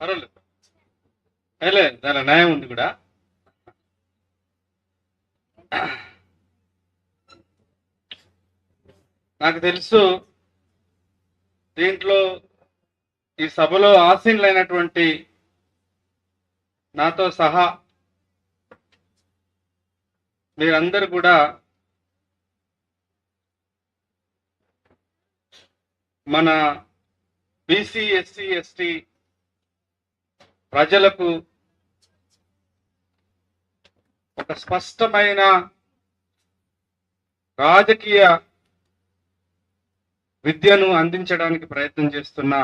పర్వాలేదు. అదే దాని న్యాయం ఉంది కూడా. నాకు తెలుసు దీంట్లో ఈ సభలో ఆసీనులైనటువంటి నాతో సహా మీరందరూ కూడా మన బీసీ ఎస్సీ ఎస్టీ ప్రజలకు ఒక స్పష్టమైన రాజకీయ విద్యను అందించడానికి ప్రయత్నం చేస్తున్న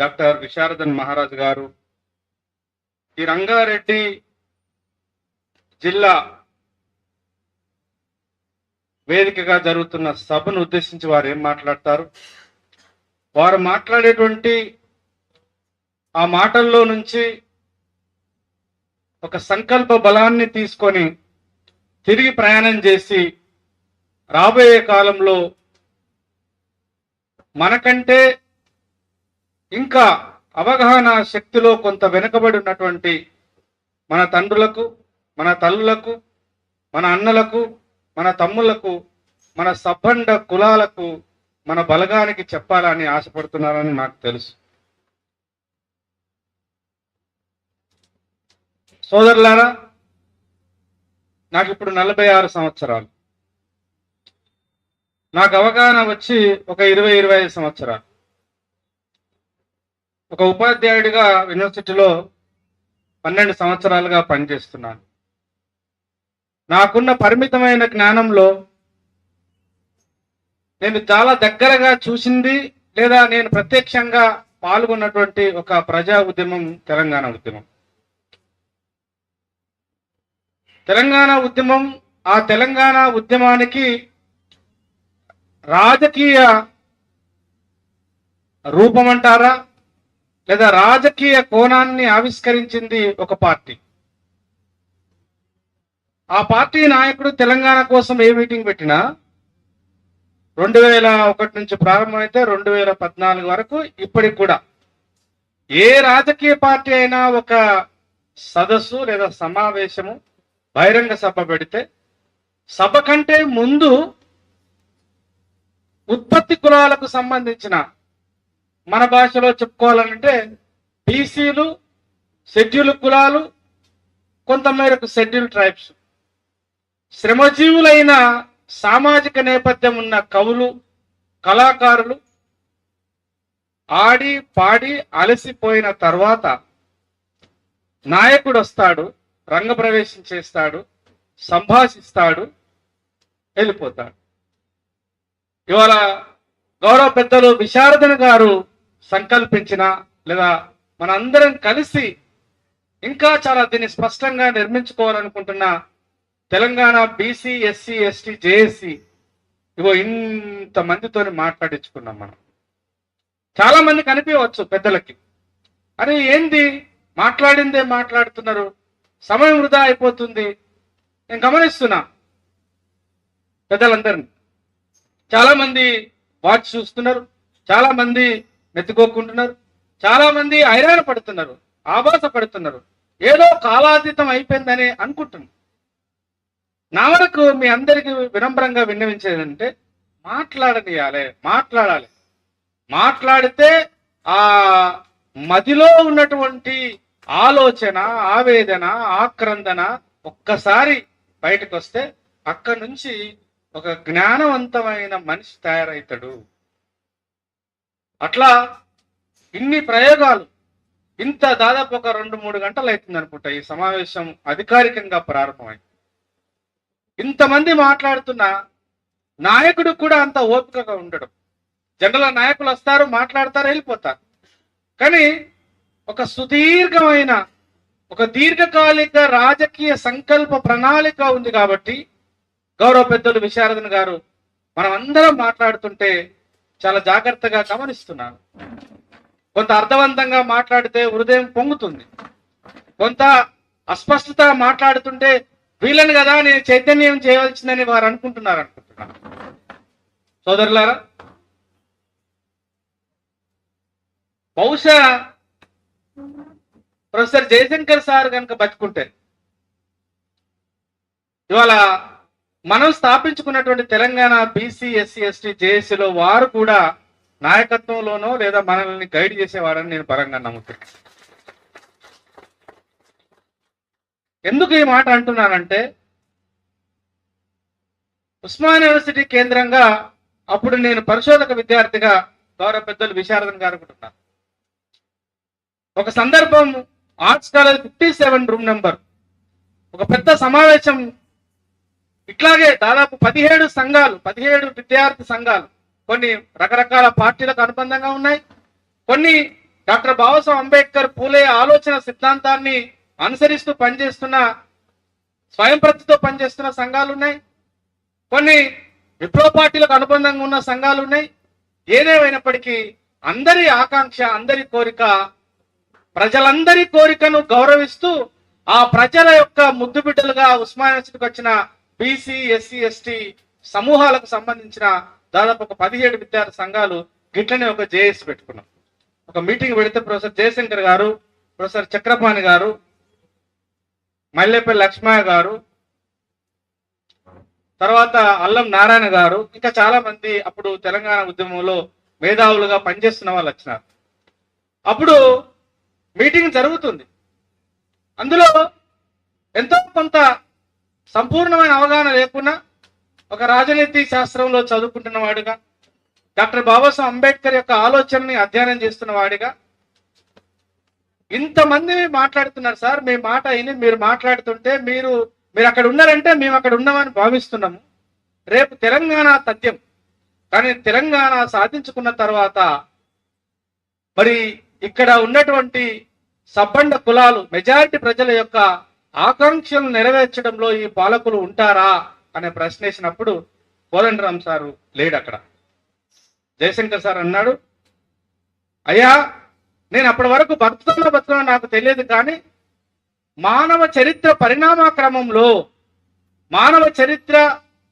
డాక్టర్ విశారదన్ మహారాజ్ గారు ఈ రంగారెడ్డి జిల్లా వేదికగా జరుగుతున్న సభను ఉద్దేశించి వారు ఏం మాట్లాడతారు? వారు మాట్లాడేటువంటి ఆ మాటల్లో నుంచి ఒక సంకల్ప బలాన్ని తీసుకొని తిరిగి ప్రయాణం చేసి రాబోయే కాలంలో మనకంటే ఇంకా అవగాహన శక్తిలో కొంత వెనుకబడి ఉన్నటువంటి మన తండ్రులకు మన తల్లులకు మన అన్నలకు మన తమ్ముళ్ళకు మన సబ్బండ కులాలకు మన బలగానికి చెప్పాలని ఆశపడుతున్నారని నాకు తెలుసు. సోదరులారా నాకు ఇప్పుడు నలభై ఆరు సంవత్సరాలు. నాకు అవగాహన వచ్చి ఒక ఇరవై ఇరవై ఐదు సంవత్సరాలు. ఒక ఉపాధ్యాయుడిగా యూనివర్సిటీలో పన్నెండు సంవత్సరాలుగా పనిచేస్తున్నాను. నాకున్న పరిమితమైన జ్ఞానంలో నేను చాలా దగ్గరగా చూసింది లేదా నేను ప్రత్యక్షంగా పాల్గొన్నటువంటి ఒక ప్రజా ఉద్యమం తెలంగాణ ఉద్యమం. తెలంగాణ ఉద్యమం ఆ తెలంగాణ ఉద్యమానికి రాజకీయ రూపం అంటారా లేదా రాజకీయ కోణాన్ని ఆవిష్కరించింది ఒక పార్టీ. ఆ పార్టీ నాయకుడు తెలంగాణ కోసం ఏ మీటింగ్ పెట్టినా రెండు వేల ఒకటి నుంచి ప్రారంభమైతే రెండు వేల పద్నాలుగు వరకు ఇప్పటికి కూడా ఏ రాజకీయ పార్టీ అయినా ఒక సదస్సు లేదా సమావేశము బహిరంగ సభ పెడితే సభ కంటే ముందు ఉత్పత్తి కులాలకు సంబంధించిన మన భాషలో చెప్పుకోవాలంటే బీసీలు షెడ్యూల్ కులాలు కొంతమేరకు షెడ్యూల్ ట్రైబ్స్. శ్రమజీవులైన సామాజిక నేపథ్యం ఉన్న కవులు కళాకారులు ఆడి పాడి అలసిపోయిన తర్వాత నాయకుడు వస్తాడు. రంగప్రవేశం చేస్తాడు సంభాషిస్తాడు వెళ్ళిపోతాడు. ఇవాళ గౌరవ పెద్దలు విశారదన గారు సంకల్పించిన లేదా మనందరం కలిసి ఇంకా చాలా దీన్ని స్పష్టంగా నిర్మించుకోవాలనుకుంటున్న Telangana BC SC ST JAC ఇవో ఇంతమందితో మాట్లాడించుకున్నాం మనం. చాలా మంది కనిపించవచ్చు పెద్దలకి. అరే ఏంది? మాట్లాడిందే మాట్లాడుతున్నారు. సమయం వృధా అయిపోతుంది. నేను గమనిస్తున్నా పెద్దలందరినీ. చాలామంది వాచ్ చూస్తున్నారు చాలామంది మెత్తుకోకుంటున్నారు చాలామంది హైరాణ పడుతున్నారు ఆభాస పడుతున్నారు. ఏదో కాలాతీతం అయిపోయిందని అనుకుంటున్నాను నా వరకు మీ అందరికి వినమ్రంగా విన్నవించేదంటే మాట్లాడనియాలి మాట్లాడాలి. మాట్లాడితే ఆ మదిలో ఉన్నటువంటి ఆలోచన ఆవేదన ఆక్రందన ఒక్కసారి బయటకు వస్తే అక్కడి నుంచి ఒక జ్ఞానవంతమైన మనిషి తయారవుతాడు అట్లా ఇన్ని ప్రయోగాలు ఇంత దాదాపు ఒక రెండు మూడు గంటలు అవుతుంది అనుకుంటా ఈ సమావేశం అధికారికంగా ప్రారంభమైంది. ఇంతమంది మాట్లాడుతున్న నాయకుడు కూడా అంత ఓపికగా ఉండడం. జనరల్ నాయకులు వస్తారు మాట్లాడతారు వెళ్ళిపోతారు. కానీ ఒక సుదీర్ఘమైన ఒక దీర్ఘకాలిక రాజకీయ సంకల్ప ప్రణాళిక ఉంది కాబట్టి గౌరవ పెద్దలు విశారదన్ గారు మనం అందరం మాట్లాడుతుంటే చాలా జాగ్రత్తగా గమనిస్తున్నాను. కొంత అర్థవంతంగా మాట్లాడితే హృదయం పొంగుతుంది. కొంత అస్పష్టత మాట్లాడుతుంటే వీళ్ళని కదా నేను చైతన్యం చేయవలసిందని వారు అనుకుంటున్నారు అనుకుంటున్నాను. సోదరులారా బహుశా ప్రొఫెసర్ జయశంకర్ సార్ కనుక బతుకుంటే ఇవాళ మనం స్థాపించుకున్నటువంటి తెలంగాణ బీసీ ఎస్సీ ఎస్టీ జేఏసీలో వారు కూడా నాయకత్వంలోనో లేదా మనల్ని గైడ్ చేసేవారని నేను పరంగా నమ్ముతున్నాను ఎందుకు ఈ మాట అంటున్నానంటే ఉస్మాన్ యూనివర్సిటీ కేంద్రంగా అప్పుడు నేను పరిశోధక విద్యార్థిగా గౌరవ పెద్దలు విశారదన్ గారు కూడా ఒక సందర్భం arts college fifty seven room number. ఒక పెద్ద సమావేశం. ఇట్లాగే దాదాపు పదిహేడు సంఘాలు పదిహేడు విద్యార్థి సంఘాలు కొన్ని రకరకాల పార్టీలకు అనుబంధంగా ఉన్నాయి. కొన్ని డాక్టర్ బాబాసాహెబ్ అంబేద్కర్ పూలే ఆలోచన సిద్ధాంతాన్ని అనుసరిస్తూ పనిచేస్తున్న స్వయం ప్రతితో పనిచేస్తున్న సంఘాలు ఉన్నాయి. కొన్ని విప్లవ పార్టీలకు అనుబంధంగా ఉన్న సంఘాలు ఉన్నాయి. ఏదేమైనప్పటికీ అందరి ఆకాంక్ష అందరి కోరిక ప్రజలందరి కోరికను గౌరవిస్తూ ఆ ప్రజల యొక్క ముద్దు బిడ్డలుగా ఉస్మానియాసిటీకి వచ్చిన బీసీ ఎస్సీ ఎస్టీ సమూహాలకు సంబంధించిన దాదాపు ఒక పదిహేడు విద్యార్థి సంఘాలు గిట్లనే ఒక జేఎస్ పెట్టుకున్నాం. ఒక మీటింగ్ పెడితే ప్రొఫెసర్ జయశంకర్ గారు ప్రొఫెసర్ చక్రపాణి గారు మల్లెపల్లి లక్ష్మయ్య గారు తర్వాత అల్లం నారాయణ గారు ఇంకా చాలా మంది అప్పుడు తెలంగాణ ఉద్యమంలో మేధావులుగా పనిచేస్తున్న వాళ్ళు వచ్చినారు. అప్పుడు మీటింగ్ జరుగుతుంది. అందులో ఎంతో కొంత సంపూర్ణమైన అవగాహన లేకున్నా ఒక రాజనీతి శాస్త్రంలో చదువుకుంటున్న వాడిగా డాక్టర్ బాబాసాహెబ్ అంబేద్కర్ యొక్క ఆలోచనని అధ్యయనం చేస్తున్న వాడిగా ఇంతమంది మాట్లాడుతున్నారు సార్ మీ మాట అయిన మీరు మాట్లాడుతుంటే మీరు మీరు అక్కడ ఉన్నారంటే మేము అక్కడ ఉన్నామని భావిస్తున్నాము. రేపు తెలంగాణ తథ్యం. కానీ తెలంగాణ సాధించుకున్న తర్వాత మరి ఇక్కడ ఉన్నటువంటి సబ్బండ కులాలు మెజారిటీ ప్రజల యొక్క ఆకాంక్షలు నెరవేర్చడంలో ఈ పాలకులు ఉంటారా అనే ప్రశ్న వేసినప్పుడు కోదండరామ్ సారు లేడు అక్కడ. జయశంకర్ సార్ అన్నాడు అయ్యా నేను అప్పటి వరకు బతుకుతున్నా బతుకున్నా నాకు తెలియదు కానీ మానవ చరిత్ర పరిణామ క్రమంలో మానవ చరిత్ర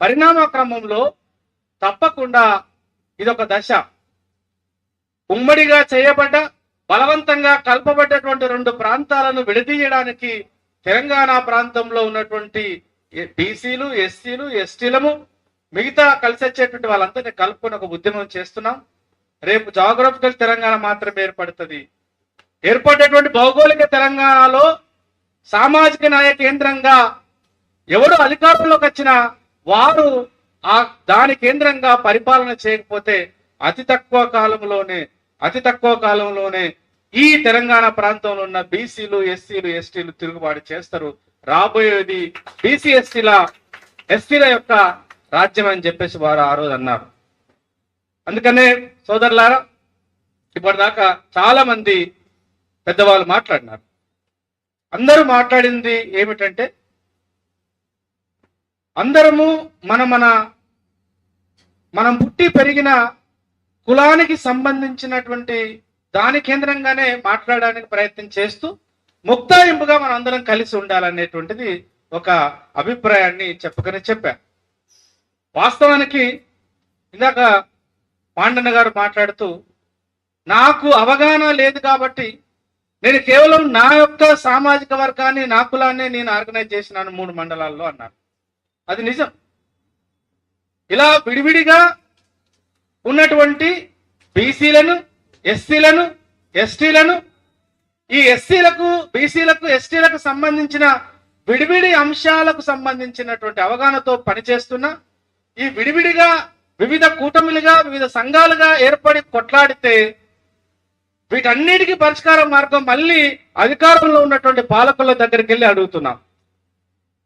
పరిణామ క్రమంలో తప్పకుండా ఇదొక దశ. ఉమ్మడిగా చేయబడ్డ బలవంతంగా కల్పబడ్డటువంటి రెండు ప్రాంతాలను విడదీయడానికి తెలంగాణ ప్రాంతంలో ఉన్నటువంటి బీసీలు ఎస్సీలు ఎస్టీలము మిగతా కలిసి వచ్చేటువంటి వాళ్ళందరినీ కలుపుకొని ఒక ఉద్యమం చేస్తున్నాం. రేపు జాగ్రఫికల్ తెలంగాణ మాత్రమే ఏర్పడుతుంది. ఏర్పడేటువంటి భౌగోళిక తెలంగాణలో సామాజిక న్యాయ కేంద్రంగా ఎవరు అధికారంలోకి వచ్చినా వారు ఆ దాని కేంద్రంగా పరిపాలన చేయకపోతే అతి తక్కువ కాలంలోనే అతి తక్కువ కాలంలోనే ఈ తెలంగాణ ప్రాంతంలో ఉన్న బీసీలు ఎస్సీలు ఎస్టీలు తిరుగుబాటు చేస్తారు. రాబోయేది బీసీ ఎస్టీల ఎస్సీల యొక్క రాజ్యం అని చెప్పేసి వారు ఆ రోజు అన్నారు. అందుకనే సోదరులారా ఇప్పటిదాకా చాలా మంది పెద్దవాళ్ళు మాట్లాడినారు. అందరూ మాట్లాడింది ఏమిటంటే అందరము మన మన మనం పుట్టి పెరిగిన కులానికి సంబంధించినటువంటి దాని కేంద్రంగానే మాట్లాడడానికి ప్రయత్నం చేస్తూ ముక్తాయింపుగా మనం అందరం కలిసి ఉండాలనేటువంటిది ఒక అభిప్రాయాన్ని చెప్పకనే చెప్పా. వాస్తవానికి ఇందాక పాండన్న గారు మాట్లాడుతూ నాకు అవగాహన లేదు కాబట్టి నేను కేవలం నా యొక్క సామాజిక వర్గాన్ని నా కులాన్ని నేను ఆర్గనైజ్ చేసినాను మూడు మండలాల్లో అన్నారు. అది నిజం. ఇలా విడివిడిగా ఉన్నటువంటి బీసీలను ఎస్సీలను ఎస్టీలను ఈ ఎస్సీలకు బీసీలకు ఎస్టీలకు సంబంధించిన విడివిడి అంశాలకు సంబంధించినటువంటి అవగాహనతో పనిచేస్తున్న ఈ విడివిడిగా వివిధ కూటమిలుగా వివిధ సంఘాలుగా ఏర్పడి కొట్లాడితే వీటన్నిటికీ పరిష్కార మార్గం మళ్ళీ అధికారంలో ఉన్నటువంటి పాలకుల దగ్గరికి వెళ్ళి అడుగుతున్నాం.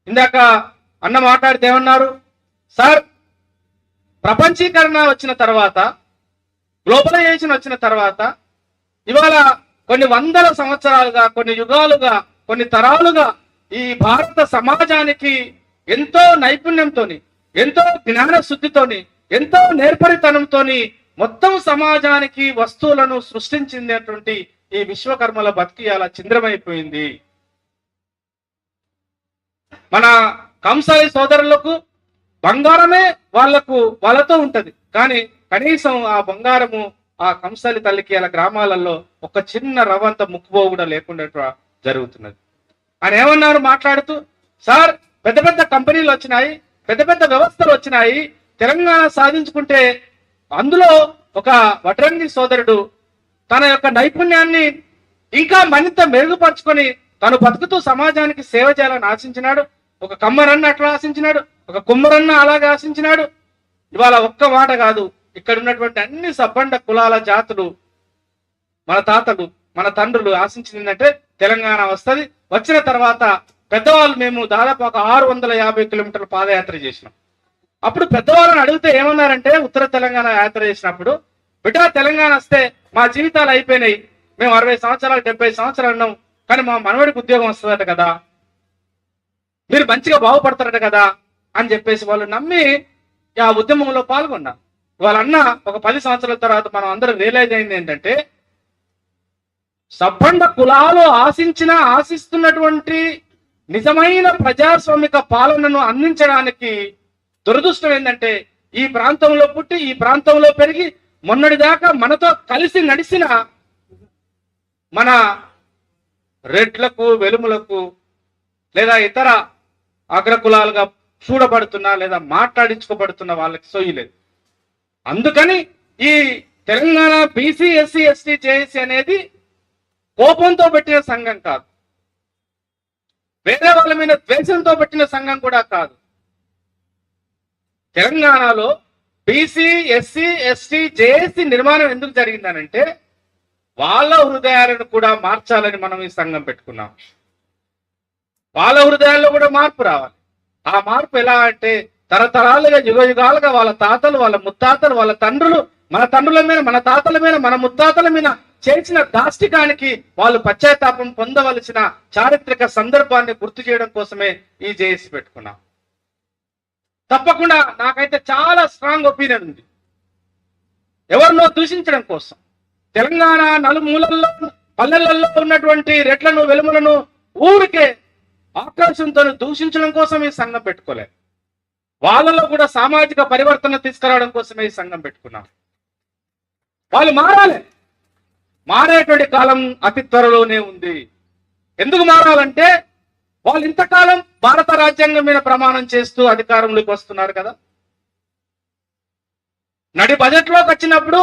ఇందాక అన్న మాట్లాడితే ఏమన్నారు? సార్ ప్రపంచీకరణ వచ్చిన తర్వాత గ్లోబలైజేషన్ వచ్చిన తర్వాత ఇవాళ కొన్ని వందల సంవత్సరాలుగా కొన్ని యుగాలుగా కొన్ని తరాలుగా ఈ భారత సమాజానికి ఎంతో నైపుణ్యంతోని ఎంతో జ్ఞాన శుద్ధితోని ఎంతో నేర్పరితనంతోని మొత్తం సమాజానికి వస్తువులను సృష్టించింది అటువంటి ఈ విశ్వకర్మల బతికి అలా చింద్రమైపోయింది. మన కంసాయి సోదరులకు బంగారమే వాళ్ళకు వాళ్ళతో ఉంటది. కానీ కనీసం ఆ బంగారము ఆ కంసాలి తల్లికి అలా గ్రామాలలో ఒక చిన్న రవంత ముక్కుబో కూడా లేకుండా జరుగుతున్నది. ఆయన ఏమన్నారు? మాట్లాడుతూ సార్ పెద్ద పెద్ద కంపెనీలు వచ్చినాయి పెద్ద పెద్ద వ్యవస్థలు వచ్చినాయి. తెలంగాణ సాధించుకుంటే అందులో ఒక వడ్రంగి సోదరుడు తన యొక్క నైపుణ్యాన్ని ఇంకా మరింత మెరుగుపరుచుకొని తను బతుకుతూ సమాజానికి సేవ చేయాలని ఆశించినాడు. ఒక కమ్మరన్న అట్లా ఆశించినాడు ఒక కుమ్మరన్న అలాగే ఆశించినాడు. ఇవాళ ఒక్క మాట కాదు ఇక్కడ ఉన్నటువంటి అన్ని సబ్బండ కులాల జాతులు మన తాతలు మన తండ్రులు ఆశించిందంటే తెలంగాణ వస్తది. వచ్చిన తర్వాత పెద్దవాళ్ళు మేము దాదాపు ఒక ఆరు వందల యాభై కిలోమీటర్ల పాదయాత్ర చేసినాం. అప్పుడు పెద్దవాళ్ళని అడిగితే ఏమన్నారంటే ఉత్తర తెలంగాణ యాత్ర చేసినప్పుడు బిడ్డ తెలంగాణ వస్తే మా జీవితాలు అయిపోయినాయి. మేము అరవై సంవత్సరాలు డెబ్బై సంవత్సరాలు ఉన్నాం. కానీ మా మనవడికి ఉద్యోగం వస్తుందట కదా. మీరు మంచిగా బాగుపడతారట కదా అని చెప్పేసి వాళ్ళు నమ్మి ఆ ఉద్యమంలో పాల్గొన్నారు. వాళ్ళన్న ఒక పది సంవత్సరాల తర్వాత మనం అందరం రియలైజ్ అయింది ఏంటంటే సబ్బండ కులాలు ఆశించిన ఆశిస్తున్నటువంటి నిజమైన ప్రజాస్వామిక పాలనను అందించడానికి దురదృష్టం ఏంటంటే ఈ ప్రాంతంలో పుట్టి ఈ ప్రాంతంలో పెరిగి మొన్నటి దాకా మనతో కలిసి నడిచిన మన రెడ్లకు వెలుములకు లేదా ఇతర అగ్రకులాలుగా చూడబడుతున్న లేదా మాట్లాడించుకోబడుతున్న వాళ్ళకి సోయలేదు అందుకని ఈ Telangana BC SC ST JAC అనేది కోపంతో పెట్టిన సంఘం కాదు. వేరే వాళ్ళ మీద ద్వేషంతో పెట్టిన సంఘం కూడా కాదు. తెలంగాణలో బీసీ ఎస్సీ ఎస్టీ జేఏసీ నిర్మాణం ఎందుకు జరిగిందనంటే వాళ్ళ హృదయాలను కూడా మార్చాలని మనం ఈ సంఘం పెట్టుకున్నాం. వాళ్ళ హృదయాల్లో కూడా మార్పు రావాలి. ఆ మార్పు ఎలా అంటే తరతరాలుగా యుగ యుగాలుగా వాళ్ళ తాతలు వాళ్ళ ముత్తాతలు వాళ్ళ తండ్రులు మన తండ్రుల మీద మన తాతల మీద మన ముత్తాతల మీద చేసిన దాష్టికానికి వాళ్ళు పశ్చాత్తాపం పొందవలసిన చారిత్రక సందర్భాన్ని గుర్తు చేయడం కోసమే ఈ జేఏసీ పెట్టుకున్నాం. తప్పకుండా నాకైతే చాలా స్ట్రాంగ్ ఒపీనియన్ ఉంది. ఎవరినో దూషించడం కోసం. తెలంగాణ నలుమూలల్లో పల్లెలలో ఉన్నటువంటి రెట్లను వెలుములను ఊరికే ఆకాశంతో దూషించడం కోసం ఈ సంఘం పెట్టుకోలేదు. వాళ్ళలో కూడా సామాజిక పరివర్తన తీసుకురావడం కోసమే ఈ సంఘం పెట్టుకున్నాం. వాళ్ళు మారాలి. మారేటువంటి కాలం అతి త్వరలోనే ఉంది. ఎందుకు మారాలంటే వాళ్ళు ఇంతకాలం భారత రాజ్యాంగం మీద ప్రమాణం చేస్తూ అధికారంలోకి వస్తున్నారు కదా. నడి బజెట్లోకి వచ్చినప్పుడు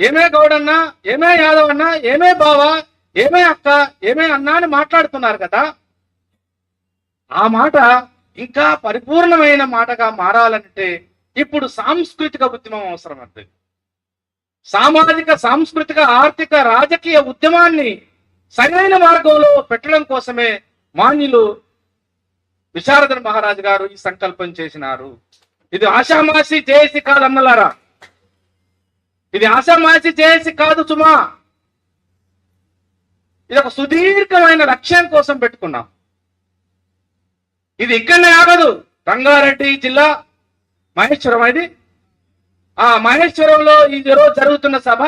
ఏమే గౌడన్నా ఏమే యాదవ్ అన్నా ఏమే బావా ఏమే అక్క ఏమే అన్నా అని మాట్లాడుతున్నారు కదా. ఆ మాట ఇంకా పరిపూర్ణమైన మాటగా మారాలంటే ఇప్పుడు సాంస్కృతిక ఉద్యమం అవసరం అంతే సామాజిక సాంస్కృతిక ఆర్థిక రాజకీయ ఉద్యమాన్ని సరైన మార్గంలో పెట్టడం కోసమే మాన్యులు విశారదన్ మహారాజు గారు ఈ సంకల్పం చేసినారు. ఇది ఆషామాసి చేసి కాదన్నలారా ఇది ఆషామాసి చేసి కాదు సుమా. ఇది ఒక సుదీర్ఘమైన లక్ష్యం కోసం పెట్టుకున్నాం. ఇది ఇక్కడనే ఆగదు రంగారెడ్డి జిల్లా మహేశ్వరం ఇది. ఆ మహేశ్వరంలో ఈ రోజు జరుగుతున్న సభ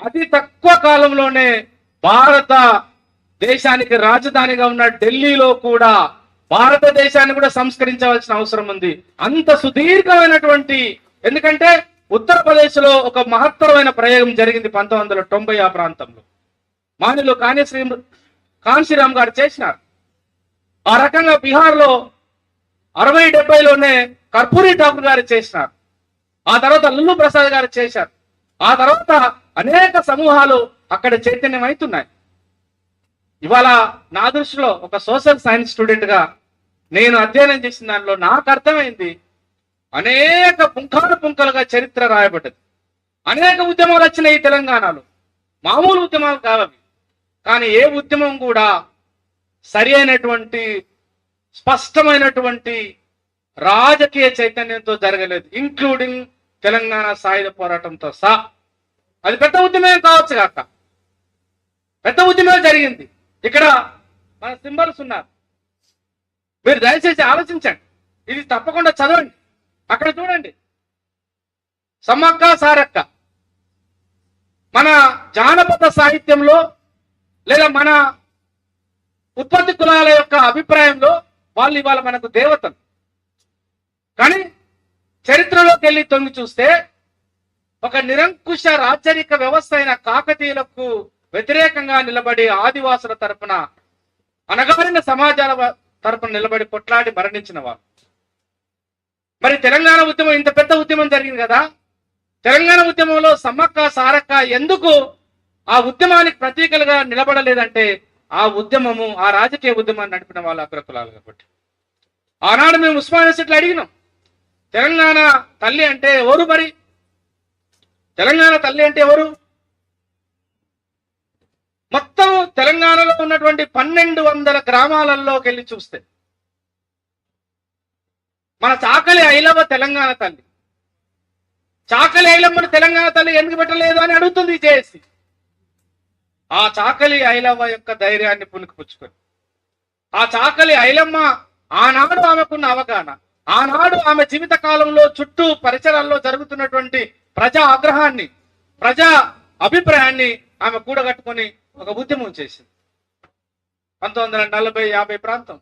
అతి తక్కువ కాలంలోనే భారత దేశానికి రాజధానిగా ఉన్న ఢిల్లీలో కూడా భారతదేశాన్ని కూడా సంస్కరించవలసిన అవసరం ఉంది. అంత సుదీర్ఘమైనటువంటి ఎందుకంటే ఉత్తరప్రదేశ్లో ఒక మహత్తరమైన ప్రయోగం జరిగింది పంతొమ్మిది వందల తొంభై ఆ ప్రాంతంలో. మానిలో కాళేశ్వరి కాన్శీరామ్ గారు చేసినారు. ఆ రకంగా బీహార్లో అరవై డెబ్బైలోనే కర్పూరి ఠాకూర్ గారు చేసినారు. ఆ తర్వాత లుల్లు ప్రసాద్ గారు చేశారు. ఆ తర్వాత అనేక సమూహాలు అక్కడ చైతన్యం అవుతున్నాయి ఇవాళ నా దృష్టిలో ఒక సోషల్ సైన్స్ స్టూడెంట్గా నేను అధ్యయనం చేసిన దానిలో నాకు అర్థమైంది అనేక పుంఖాలు పుంఖలుగా చరిత్ర రాయబడ్డది. అనేక ఉద్యమాలు వచ్చినాయి తెలంగాణలో. మామూలు ఉద్యమాలు కావవి. కానీ ఏ ఉద్యమం కూడా సరి అయినటువంటి స్పష్టమైనటువంటి రాజకీయ చైతన్యంతో జరగలేదు ఇంక్లూడింగ్ తెలంగాణ సాయుధ పోరాటంతో సహా. అది పెద్ద ఉద్యమం కావచ్చు కాక. పెద్ద ఉద్యమం జరిగింది. ఇక్కడ మన సింబల్స్ ఉన్నారు. మీరు దయచేసి ఆలోచించండి. ఇది తప్పకుండా చదవండి. అక్కడ చూడండి. సమ్మక్క సారక్క. మన జానపద సాహిత్యంలో లేదా మన ఉత్పత్తి కులాల యొక్క అభిప్రాయంలో వాళ్ళు ఇవాళ మనకు దేవతలు. కానీ చరిత్రలోకి వెళ్ళి తొంగి చూస్తే ఒక నిరంకుశ రాచరిక వ్యవస్థ అయిన కాకతీయులకు వ్యతిరేకంగా నిలబడి ఆదివాసుల తరపున అనగారిన సమాజాల తరపున నిలబడి కొట్లాడి మరణించిన వారు. మరి తెలంగాణ ఉద్యమం ఇంత పెద్ద ఉద్యమం జరిగింది కదా? తెలంగాణ ఉద్యమంలో సమ్మక్క సారక్క ఎందుకు ఆ ఉద్యమానికి ప్రతీకలుగా నిలబడలేదంటే ఆ ఉద్యమము ఆ రాజకీయ ఉద్యమాన్ని నడిపిన వాళ్ళు అగ్రకులాలు కాబట్టి. ఆనాడు మేము ఉస్మానియా యూనివర్సిటీలో అడిగినాం. తెలంగాణ తల్లి అంటే ఎవరు మరి? తెలంగాణ తల్లి అంటే ఎవరు? మొత్తం తెలంగాణలో ఉన్నటువంటి పన్నెండు వందల గ్రామాలలోకి వెళ్ళి చూస్తే. మన చాకలి ఐలవ తెలంగాణ తల్లి. చాకలి ఐలమ్మను తెలంగాణ తల్లి ఎందుకు పెట్టలేదు అని అడుగుతుంది జేఏసీ. ఆ చాకలి ఐలవ్వ యొక్క ధైర్యాన్ని పుణికిపుచ్చుకొని. ఆ చాకలి ఐలమ్మ ఆనాడు ఆమెకున్న అవగాహన ఆనాడు ఆమె జీవిత కాలంలో చుట్టూ పరిసరాల్లో జరుగుతున్నటువంటి ప్రజా ఆగ్రహాన్ని ప్రజా అభిప్రాయాన్ని ఆమె కూడగట్టుకొని ఒక ఉద్యమం చేసింది. పంతొమ్మిది వందల నలభై యాభై ప్రాంతం.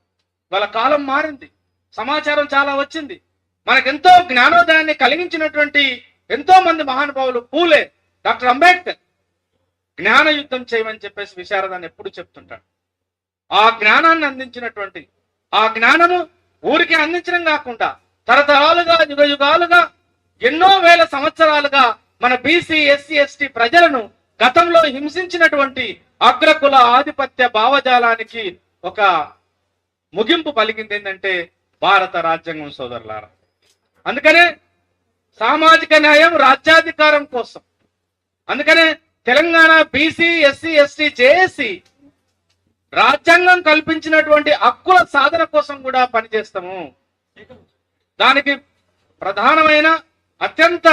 వాళ్ళ కాలం మారింది. సమాచారం చాలా వచ్చింది. మనకెంతో జ్ఞానోదయాన్ని కలిగించినటువంటి ఎంతో మంది మహానుభావులు పూలే డాక్టర్ అంబేద్కర్. జ్ఞాన యుద్ధం చేయమని చెప్పేసి విశారదాన్ని ఎప్పుడు చెప్తుంటాడు? ఆ జ్ఞానాన్ని అందించినటువంటి ఆ జ్ఞానము ఊరికి అందించడం కాకుండా తరతరాలుగా యుగ యుగాలుగా ఎన్నో వేల సంవత్సరాలుగా మన బీసీ ఎస్సీ ఎస్టీ ప్రజలను గతంలో హింసించినటువంటి అగ్రకుల ఆధిపత్య భావజాలానికి ఒక ముగింపు పలికింది ఏంటంటే భారత రాజ్యాంగం సోదరులారా. అందుకనే సామాజిక న్యాయం రాజ్యాధికారం కోసం. అందుకనే Telangana BC SC ST JAC రాజ్యాంగం కల్పించినటువంటి హక్కుల సాధన కోసం కూడా పనిచేస్తాము. దానికి ప్రధానమైన అత్యంత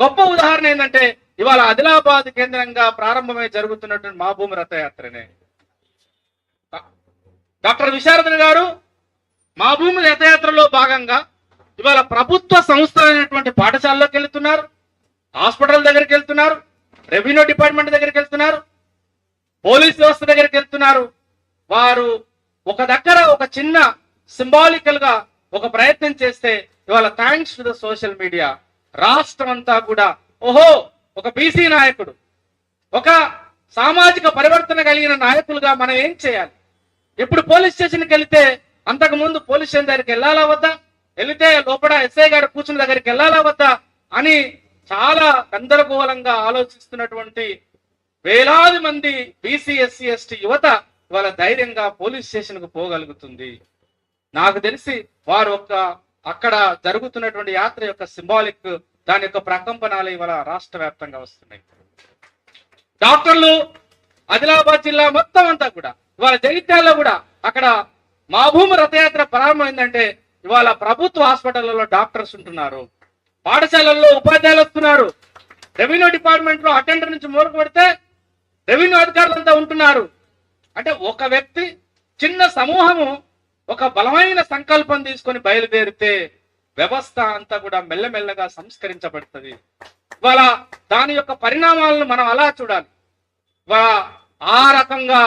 గొప్ప ఉదాహరణ ఏంటంటే ఇవాళ ఆదిలాబాద్ కేంద్రంగా ప్రారంభమై జరుగుతున్నటువంటి మహాభూమి రథయాత్రనే డాక్టర్ విశారదన్ గారు మా భూమి రథయాత్రలో భాగంగా ఇవాళ ప్రభుత్వ సంస్థలైనటువంటి పాఠశాలలోకి వెళ్తున్నారు హాస్పిటల్ దగ్గరికి వెళ్తున్నారు రెవెన్యూ డిపార్ట్మెంట్ దగ్గరికి వెళ్తున్నారు పోలీస్ వ్యవస్థ దగ్గరికి వెళ్తున్నారు. వారు ఒక దగ్గర ఒక చిన్న సింబాలికల్గా ఒక ప్రయత్నం చేస్తే ఇవాళ thanks to the social media రాష్ట్రం అంతా కూడా ఓహో ఒక బీసీ నాయకుడు ఒక సామాజిక పరివర్తన కలిగిన నాయకులుగా మనం ఏం చేయాలి? ఇప్పుడు పోలీస్ స్టేషన్కి వెళితే అంతకు ముందు పోలీస్ స్టేషన్ దగ్గరికి వెళ్ళాలా వద్దా? వెళితే లోపల ఎస్ఐ గారు కూర్చున్న దగ్గరికి వెళ్ళాలా వద్దా? అని చాలా గందరగోళంగా ఆలోచిస్తున్నటువంటి వేలాది మంది బీసీ ఎస్సీ ఎస్టీ యువత వాళ్ళ ధైర్యంగా పోలీస్ స్టేషన్కు పోగలుగుతుంది. నాకు తెలిసి వారు ఒక అక్కడ జరుగుతున్నటువంటి యాత్ర యొక్క సింబాలిక్ దాని యొక్క ప్రకంపనాలు ఇవాళ రాష్ట్ర వ్యాప్తంగా వస్తున్నాయి. డాక్టర్లు ఆదిలాబాద్ జిల్లా మొత్తం అంతా కూడా ఇవాళ జగిత్యాలలో కూడా అక్కడ మా భూమి రథయాత్ర ప్రారంభమైందంటే ఇవాళ ప్రభుత్వ హాస్పిటల్లో డాక్టర్స్ ఉంటున్నారు. పాఠశాలల్లో ఉపాధ్యాయులు వస్తున్నారు. రెవెన్యూ డిపార్ట్మెంట్లో అటెండర్ నుంచి మూలకు పెడితే రెవెన్యూ అధికారులంతా ఉంటున్నారు. అంటే ఒక వ్యక్తి చిన్న సమూహము ఒక బలమైన సంకల్పం తీసుకొని బయలుదేరితే వ్యవస్థ అంతా కూడా మెల్లమెల్లగా సంస్కరించబడుతుంది. ఇవాళ దాని యొక్క పరిణామాలను మనం అలా చూడాలి. ఇవాళ ఆ రకంగా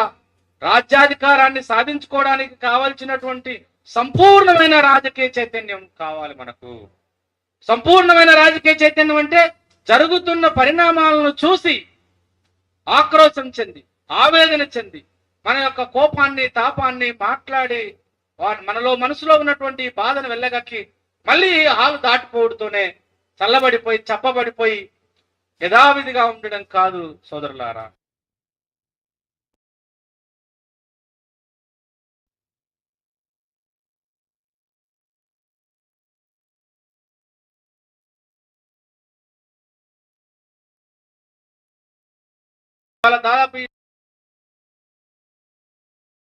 రాజ్యాధికారాన్ని సాధించుకోవడానికి కావాల్సినటువంటి సంపూర్ణమైన రాజకీయ చైతన్యం కావాలి మనకు. సంపూర్ణమైన రాజకీయ చైతన్యం అంటే జరుగుతున్న పరిణామాలను చూసి ఆక్రోశం చెంది ఆవేదన చెంది మన యొక్క కోపాన్ని తాపాన్ని మాట్లాడి వా- మనలో మనసులో ఉన్నటువంటి బాధను వెళ్ళగక్కి మళ్ళీ హాలు దాటిపోవడంతోనే చల్లబడిపోయి చప్పబడిపోయి యథావిధిగా ఉండడం కాదు సోదరులారా. చాలా దాదాపు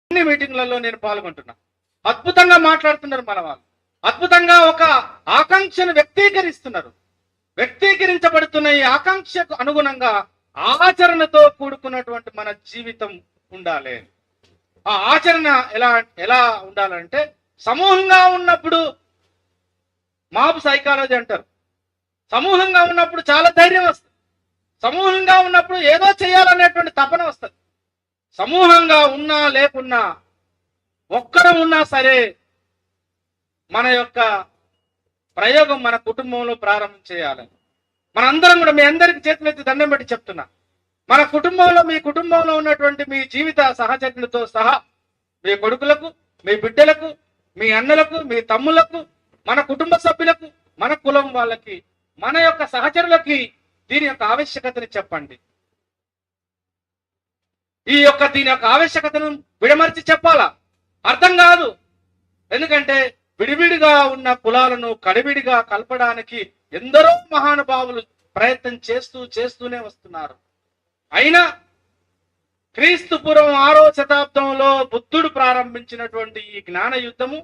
అన్ని మీటింగ్లలో నేను పాల్గొంటున్నా. అద్భుతంగా మాట్లాడుతున్నారు మన వాళ్ళు. అద్భుతంగా ఒక ఆకాంక్షను వ్యక్తీకరిస్తున్నారు. వ్యక్తీకరించబడుతున్న ఈ ఆకాంక్షకు అనుగుణంగా ఆచరణతో కూడుకున్నటువంటి మన జీవితం ఉండాలి. ఆ ఆచరణ ఎలా ఎలా ఉండాలంటే సమూహంగా ఉన్నప్పుడు మాపు సైకాలజీ అంటారు. సమూహంగా ఉన్నప్పుడు చాలా ధైర్యం వస్తుంది. సమూహంగా ఉన్నప్పుడు ఏదో చేయాలనేటువంటి తపన వస్తుంది. సమూహంగా ఉన్నా లేకున్నా ఒక్కరం ఉన్నా సరే మన యొక్క ప్రయోగం మన కుటుంబంలో ప్రారంభం చేయాలి. మనందరం కూడా మీ అందరికి చేతులెత్తి దండం పెట్టి చెప్తున్నా. మన కుటుంబంలో మీ కుటుంబంలో ఉన్నటువంటి మీ జీవిత సహచరులతో సహా మీ కొడుకులకు మీ బిడ్డలకు మీ అన్నలకు మీ తమ్ములకు మన కుటుంబ సభ్యులకు మన కులం వాళ్ళకి మన యొక్క సహచరులకి దీని యొక్క ఆవశ్యకతని చెప్పండి. ఈ యొక్క దీని యొక్క ఆవశ్యకతను విడమర్చి చెప్పాలా? అర్థం కాదు. ఎందుకంటే విడివిడిగా ఉన్న కులాలను కడివిడిగా కలపడానికి ఎందరో మహానుభావులు ప్రయత్నం చేస్తూ చేస్తూనే వస్తున్నారు. అయినా క్రీస్తు పూర్వం ఆరో శతాబ్దంలో బుద్ధుడు ప్రారంభించినటువంటి ఈ జ్ఞాన యుద్ధము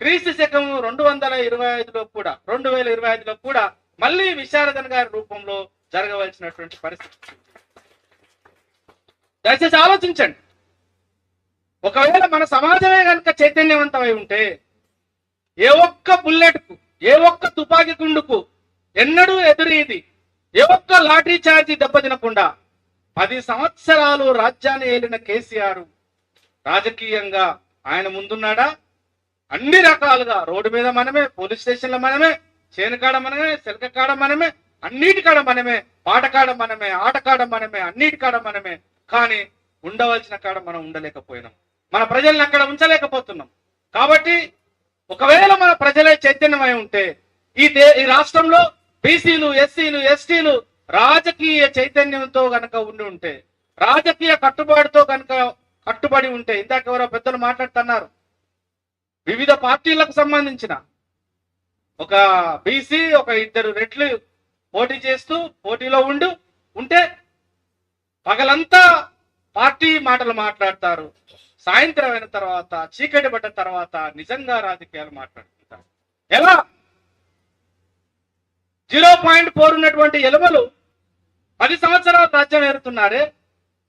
క్రీస్తు శకము రెండు వందల ఇరవై ఐదులో కూడా రెండు వేల ఇరవై ఐదులో కూడా మళ్ళీ విశారదన్ గారి రూపంలో జరగవలసినటువంటి పరిస్థితి. దయచేసి ఆలోచించండి. ఒకవేళ మన సమాజమే కనుక చైతన్యవంతమై ఉంటే ఏ ఒక్క బుల్లెట్కు ఏ ఒక్క తుపాకీ గుండుకు ఎన్నడూ ఎదురీది ఏ ఒక్క లాటరీ ఛార్జీ దెబ్బతినకుండా పది సంవత్సరాలు రాజ్యాన్ని ఏలిన కేసీఆర్ రాజకీయంగా ఆయన ముందున్నాడా? అన్ని రకాలుగా రోడ్డు మీద మనమే పోలీస్ స్టేషన్ల మనమే చేనుకాడ మనమే సిలక మనమే అన్నిటికాడ మనమే పాటకాడ మనమే ఆటకాడ మనమే అన్నిటికాడ మనమే. కానీ ఉండవలసిన కాడ మనం ఉండలేకపోయినాం. మన ప్రజల్ని అక్కడ ఉంచలేకపోతున్నాం. కాబట్టి ఒకవేళ మన ప్రజలే చైతన్యమై ఉంటే ఈ దే ఈ రాష్ట్రంలో బీసీలు ఎస్సీలు ఎస్టీలు రాజకీయ చైతన్యంతో గనక ఉండి ఉంటే రాజకీయ కట్టుబాటుతో గనక కట్టుబడి ఉంటే ఇందాక ఎవరో పెద్దలు మాట్లాడుతున్నారు. వివిధ పార్టీలకు సంబంధించిన ఒక బీసీ ఒక ఇద్దరు రెట్లు పోటీ చేస్తూ పోటీలో ఉండు ఉంటే పగలంతా పార్టీ మాటలు మాట్లాడతారు. సాయంత్రం అయిన తర్వాత చీకటి పడ్డ తర్వాత నిజంగా రాజకీయాలు మాట్లాడుతుంటారు ఎలా? జీరో పాయింట్ ఫోర్ ఉన్నటువంటి ఎలుమలు పది సంవత్సరాలు రాజ్యం ఏరుతున్నారే?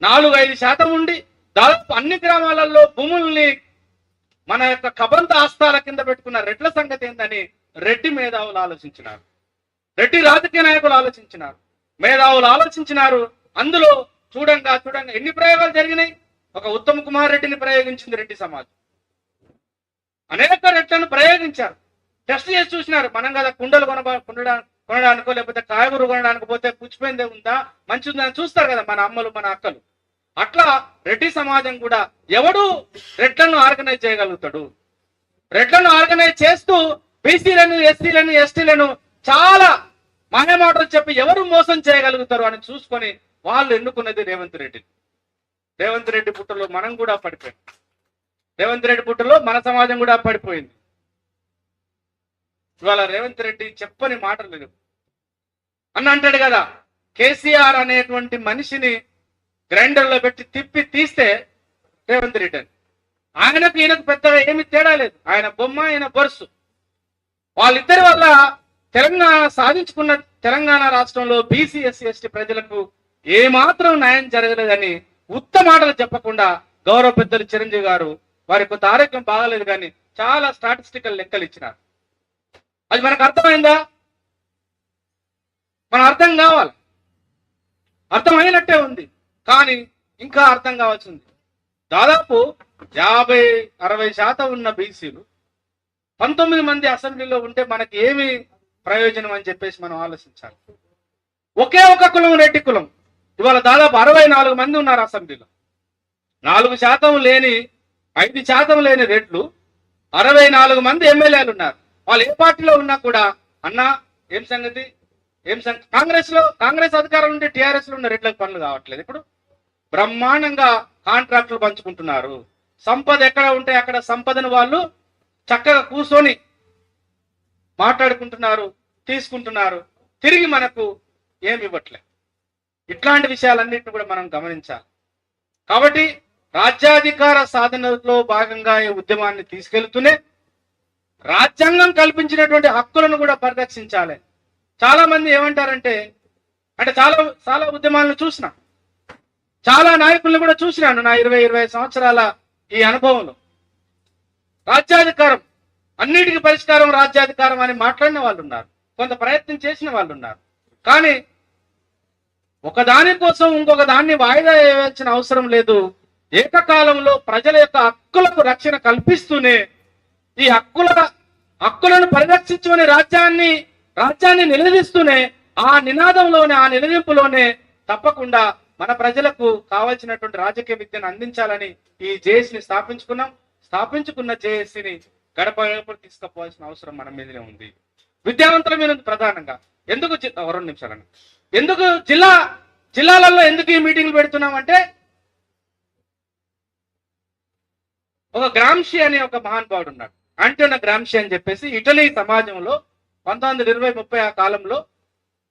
నాలుగు ఐదు శాతం ఉండి దాదాపు అన్ని గ్రామాలలో భూముల్ని మన యొక్క కబంత ఆస్తాల కింద పెట్టుకున్న రెడ్ల సంగతి ఏందని రెడ్డి మేధావులు ఆలోచించినారు. రెడ్డి రాజకీయ నాయకులు ఆలోచించినారు. మేధావులు ఆలోచించినారు. అందులో చూడంగా చూడంగా ఎన్ని ప్రయోగాలు జరిగినాయి? ఒక ఉత్తమ్ కుమార్ రెడ్డిని ప్రయోగించింది రెడ్డి సమాజం. అనేక రెట్లను ప్రయోగించారు. టెస్ట్ చేసి చూసినారు. మనం కదా కుండలు కొనబా కొనడా కొనడానికో లేకపోతే కాయగూర కొనడానికి పోతే పుచ్చిపోయిందే ఉందా? మంచి ఉందని చూస్తారు కదా మన అమ్మలు మన అక్కలు. అట్లా రెడ్డి సమాజం కూడా ఎవడు రెడ్లను ఆర్గనైజ్ చేయగలుగుతాడు. రెడ్లను ఆర్గనైజ్ చేస్తూ బీసీలను ఎస్సీలను ఎస్టీలను చాలా మాయమాటలు చెప్పి ఎవరు మోసం చేయగలుగుతారు అని చూసుకొని వాళ్ళు ఎన్నుకున్నది రేవంత్ రెడ్డి. రేవంత్ రెడ్డి పుట్టలో మనం కూడా పడిపోయాం. రేవంత్ రెడ్డి పుట్టలో మన సమాజం కూడా పడిపోయింది. ఇవాళ రేవంత్ రెడ్డి చెప్పని మాటలు లేవు. అన్న అంటాడు కదా కేసీఆర్ అనేటువంటి మనిషిని గ్రైండర్లో పెట్టి తిప్పి తీస్తే రేవంత్ రెడ్డి అని. ఆయనకు ఈయనకు పెద్దగా ఏమి తేడా లేదు. ఆయన బొమ్మ ఆయన బొరుసు. వాళ్ళిద్దరి వల్ల తెలంగాణ సాధించుకున్న తెలంగాణ రాష్ట్రంలో బీసీ ఎస్సీ ఎస్టీ ప్రజలకు ఏమాత్రం న్యాయం జరగలేదని ఉత్తమాటలు చెప్పకుండా గౌరవ పెద్దలు చిరంజీవి గారు వారి కొంత ఆరోగ్యం బాగాలేదు కానీ చాలా స్టాటిస్టికల్ లెక్కలు ఇచ్చినారు. అది మనకు అర్థమైందా? మన అర్థం కావాలి. అర్థమైనట్టే ఉంది. కానీ ఇంకా అర్థం కావాల్సింది. దాదాపు యాభై అరవై శాతం ఉన్న బీసీలు పంతొమ్మిది మంది అసెంబ్లీలో ఉంటే మనకి ఏమి ప్రయోజనం అని చెప్పేసి మనం ఆలోచించాలి. ఒకే ఒక కులం రెడ్డి కులం. ఇవాళ దాదాపు అరవై నాలుగు మంది ఉన్నారు అసెంబ్లీలో. నాలుగు శాతం లేని ఐదు శాతం లేని రెడ్లు అరవై నాలుగు మంది ఎమ్మెల్యేలు ఉన్నారు. వాళ్ళు ఏ పార్టీలో ఉన్నా కూడా అన్నా ఏం సంగతి? ఏం సంగతి కాంగ్రెస్లో కాంగ్రెస్ అధికారం ఉంటే టీఆర్ఎస్లో ఉన్న రెడ్లకు పనులు కావట్లేదు. ఇప్పుడు బ్రహ్మాండంగా కాంట్రాక్టులు పంచుకుంటున్నారు. సంపద ఎక్కడ ఉంటే అక్కడ సంపదను వాళ్ళు చక్కగా కూర్చొని మాట్లాడుకుంటున్నారు తీసుకుంటున్నారు. తిరిగి మనకు ఏమి ఇవ్వట్లే. ఇట్లాంటి విషయాలన్నింటినీ కూడా మనం గమనించాలి. కాబట్టి రాజ్యాధికార సాధనలో భాగంగా ఈ ఉద్యమాన్ని తీసుకెళ్తూనే రాజ్యాంగం కల్పించినటువంటి హక్కులను కూడా పరిరక్షించాలి. చాలా మంది ఏమంటారంటే అంటే చాలా చాలా ఉద్యమాలను చూసిన చాలా నాయకులను కూడా చూసినాను నా ఇరవై ఇరవై సంవత్సరాల ఈ అనుభవంలో. రాజ్యాధికారం. అన్నిటికీ పరిష్కారం రాజ్యాధికారం అని మాట్లాడిన వాళ్ళు ఉన్నారు కొంత ప్రయత్నం చేసిన వాళ్ళు ఉన్నారు కానీ ఒకదాని కోసం ఇంకొక దాన్ని వాయిదా వేయాల్సిన అవసరం లేదు. ఏకకాలంలో ప్రజల యొక్క హక్కులకు రక్షణ కల్పిస్తూనే ఈ హక్కుల హక్కులను పరిరక్షించుకునే రాజ్యాన్ని రాజ్యాన్ని నిలదీస్తూనే ఆ నినాదంలోనే ఆ నిలదింపులోనే తప్పకుండా మన ప్రజలకు కావాల్సినటువంటి రాజకీయ విద్యను అందించాలని ఈ జేఏసీని స్థాపించుకున్నాం. స్థాపించుకున్న జేఏసీని గడప గడప తీసుకుపోవాల్సిన అవసరం మన మీదనే ఉంది. విద్యావంతుల ప్రధానంగా. ఎందుకు రెండు నిమిషాలండి ఎందుకు జిల్లా జిల్లాలలో ఎందుకు ఈ మీటింగ్లు పెడుతున్నామంటే ఒక గ్రామ్షి అనే ఒక మహానుభావుడు ఉన్నాడు. అంటోన గ్రామ్షి అని చెప్పేసి ఇటలీ సమాజంలో పంతొమ్మిది వందల ఇరవై ముప్పై ఆ కాలంలో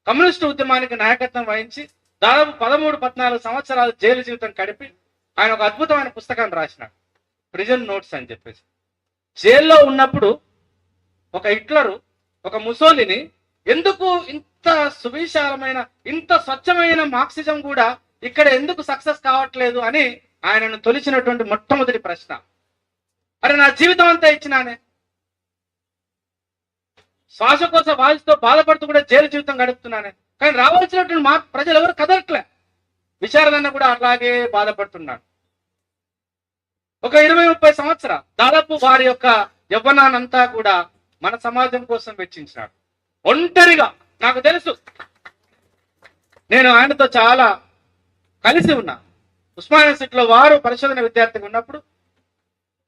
కమ్యూనిస్టు ఉద్యమానికి నాయకత్వం వహించి దాదాపు పదమూడు పద్నాలుగు సంవత్సరాలు జైలు జీవితం గడిపి ఆయన ఒక అద్భుతమైన పుస్తకాన్ని రాసినాడు. ప్రిజన్ నోట్స్ అని చెప్పేసి. జైల్లో ఉన్నప్పుడు ఒక హిట్లరు ఒక ముసోలిని ఎందుకు ఇంత సువిశాలమైన ఇంత స్వచ్ఛమైన మార్క్సిజం కూడా ఇక్కడ ఎందుకు సక్సెస్ కావట్లేదు అని ఆయనను తొలిచినటువంటి మొట్టమొదటి ప్రశ్న. అరే నా జీవితం అంతా ఇచ్చినానే. శ్వాసకోశ వాయుతో బాధపడుతూ కూడా జైలు జీవితం గడుపుతున్నానే. కానీ రావాల్సినటువంటి మా ప్రజలు ఎవరు కదలట్లే. విచారదన్న కూడా అట్లాగే బాధపడుతున్నాడు. ఒక ఇరవై ముప్పై సంవత్సరాలు దాదాపు వారి యొక్క యవ్వనానంతా కూడా మన సమాజం కోసం వెచ్చించినాడు. ఒంటరిగా నాకు తెలుసు. నేను ఆయనతో చాలా కలిసి ఉన్నా. ఉస్మాన్ యూనివర్సిటీలో వారు పరిశోధన విద్యార్థిగా ఉన్నప్పుడు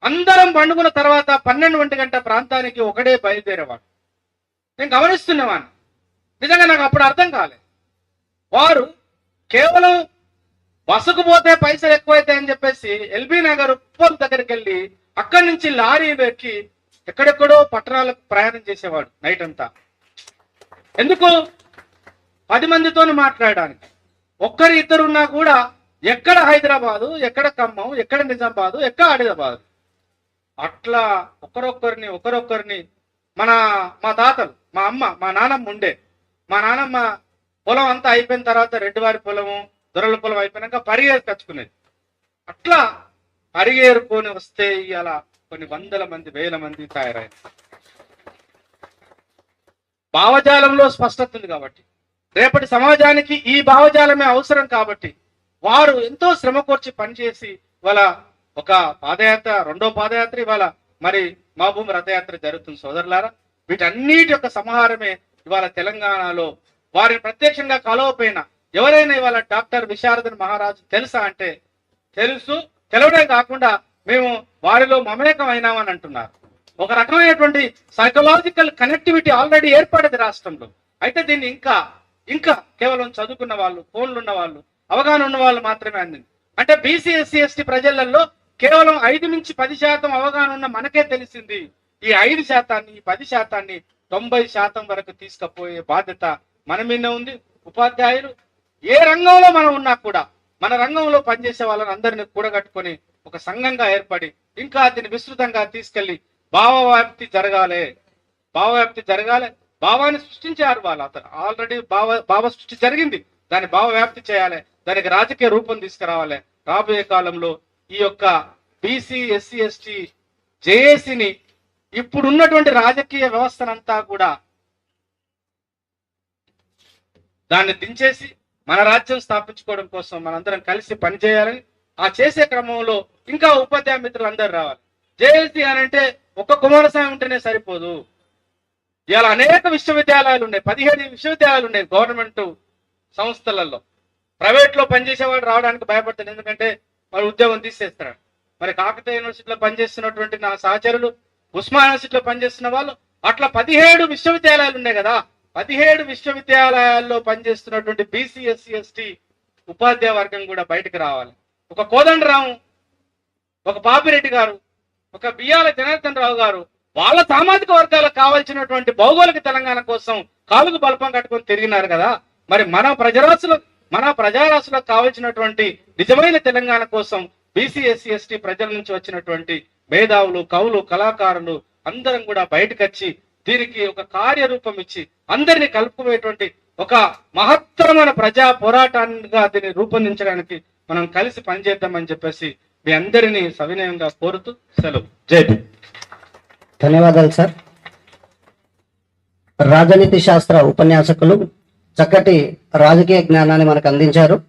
అందరం పండుకున్న తర్వాత పన్నెండు ఒంటి గంట ప్రాంతానికి ఒకడే బయలుదేరేవాడు. నేను గమనిస్తున్నవాను నిజంగా నాకు అప్పుడు అర్థం కాలేదు వారు కేవలం బస్సుకు పోతే పైసలు ఎక్కువైతాయి అని చెప్పేసి ఎల్బీ నగర్ ఉప్పల్ దగ్గరికి వెళ్ళి అక్కడి నుంచి లారీ ఎక్కి ఎక్కడెక్కడో పట్టణాలకు ప్రయాణం చేసేవాడు నైట్ అంతా. ఎందుకు? పది మందితో మాట్లాడడానికి. ఒక్కరి ఇద్దరు ఉన్నా కూడా ఎక్కడ హైదరాబాదు ఎక్కడ ఖమ్మం ఎక్కడ నిజామాబాదు ఎక్కడ ఆదిలాబాద్. అట్లా ఒకరొక్కరిని ఒకరొక్కరిని మన మా తాతలు మా అమ్మ మా నానమ్మ ఉండే. మా నానమ్మ పొలం అంతా అయిపోయిన తర్వాత రెడ్డివారి పొలము దొరల అయిపోయినాక పరిగేరు తెచ్చుకునేది. అట్లా పరిగేరుకొని వస్తే ఇవాళ కొన్ని వందల మంది వేల మంది తయారైంది. భావజాలంలో స్పష్టత ఉంది కాబట్టి రేపటి సమాజానికి ఈ భావజాలమే అవసరం కాబట్టి వారు ఎంతో శ్రమ కోర్చి పనిచేసి ఇవాళ ఒక పాదయాత్ర రెండో పాదయాత్ర ఇవాళ మరి మా భూమి రథయాత్ర జరుగుతుంది సోదరులారా. వీటన్నిటి యొక్క సమాహారమే ఇవాళ తెలంగాణలో వారిని ప్రత్యక్షంగా కలవపోయినా ఎవరైనా ఇవాళ డాక్టర్ విశారదన్ మహారాజు తెలుసా అంటే తెలుసు తెలవడే కాకుండా మేము వారిలో మమేకం అయినామని అంటున్నారు. ఒక రకమైనటువంటి సైకలాజికల్ కనెక్టివిటీ ఆల్రెడీ ఏర్పడింది రాష్ట్రంలో. అయితే దీన్ని ఇంకా ఇంకా కేవలం చదువుకున్న వాళ్ళు ఫోన్లు ఉన్న వాళ్ళు అవగాహన ఉన్న వాళ్ళు మాత్రమే అందింది. అంటే బీసీ ఎస్సీ ఎస్టీ ప్రజలలో కేవలం ఐదు నుంచి పది శాతం అవగాహన ఉన్న మనకే తెలిసింది. ఈ ఐదు శాతాన్ని ఈ పది శాతాన్ని తొంభై శాతం వరకు తీసుకుపోయే బాధ్యత మన మీద ఉంది. ఉపాధ్యాయులు ఏ రంగంలో మనం ఉన్నా కూడా మన రంగంలో పనిచేసే వాళ్ళని అందరిని కూడగట్టుకొని ఒక సంఘంగా ఏర్పడి ఇంకా దీన్ని విస్తృతంగా తీసుకెళ్ళి భావవ్యాప్తి జరగాలి. భావవ్యాప్తి జరగాలి. భావాన్ని సృష్టించారు వాళ్ళు అతను. ఆల్రెడీ భావ భావ సృష్టి జరిగింది. దాన్ని భావవ్యాప్తి చేయాలి. దానికి రాజకీయ రూపం తీసుకురావాలి. రాబోయే కాలంలో ఈ యొక్క బీసీ ఎస్సీ ఎస్టీ జేఏసీని ఇప్పుడున్నటువంటి రాజకీయ వ్యవస్థనంతా కూడా దాన్ని దించేసి మన రాజ్యం స్థాపించుకోవడం కోసం మనందరం కలిసి పనిచేయాలని ఆ చేసే క్రమంలో ఇంకా ఉపాధ్యాయ మిత్రులు అందరు రావాలి. జేఎస్డి అని అంటే ఒక్క కుమారస్వామి ఉంటేనే సరిపోదు. ఇవాళ అనేక విశ్వవిద్యాలయాలు ఉన్నాయి. పదిహేడు విశ్వవిద్యాలయాలు ఉన్నాయి గవర్నమెంట్ సంస్థలలో. ప్రైవేట్లో పనిచేసేవాడు రావడానికి భయపడతాడు. ఎందుకంటే వాడు ఉద్యోగం తీసేస్తాడు. మరి కాకతీయ యూనివర్సిటీలో పనిచేస్తున్నటువంటి నా సహచరులు ఉస్మా యూనివర్సిటీలో పనిచేస్తున్న వాళ్ళు అట్లా పదిహేడు విశ్వవిద్యాలయాలు ఉన్నాయి కదా. పదిహేడు విశ్వవిద్యాలయాల్లో పనిచేస్తున్నటువంటి బీసీ ఎస్సీ ఎస్టీ ఉపాధ్యాయ వర్గం కూడా బయటకు రావాలి. ఒక కోదండరాము ఒక పాపిరెడ్డి గారు ఒక బియ్యాల జనార్దన్ రావు గారు వాళ్ళ సామాజిక వర్గాలకు కావాల్సినటువంటి భౌగోళిక తెలంగాణ కోసం కాలుకు బల్పం కట్టుకొని తిరిగినారు కదా. మరి మన ప్రజరాశులు మన ప్రజారాశులకు కావాల్సినటువంటి నిజమైన తెలంగాణ కోసం బీసీ ఎస్సీ ఎస్టీ ప్రజల నుంచి వచ్చినటువంటి మేధావులు కవులు కళాకారులు అందరం కూడా బయటకు వచ్చి దీనికి ఒక కార్యరూపం ఇచ్చి అందరినీ కలుపుకునేటువంటి ఒక మహత్తరమైన ప్రజా పోరాటాన్ని దీన్ని రూపొందించడానికి మనం కలిసి పనిచేద్దామని చెప్పేసి మీ అందరినీ సవినయంగా కోరుతూ సెలవు. జై. ధన్యవాదాలు సార్. రాజనీతి శాస్త్ర ఉపన్యాసకులు చక్కటి రాజకీయ జ్ఞానాన్ని మనకు అందించారు.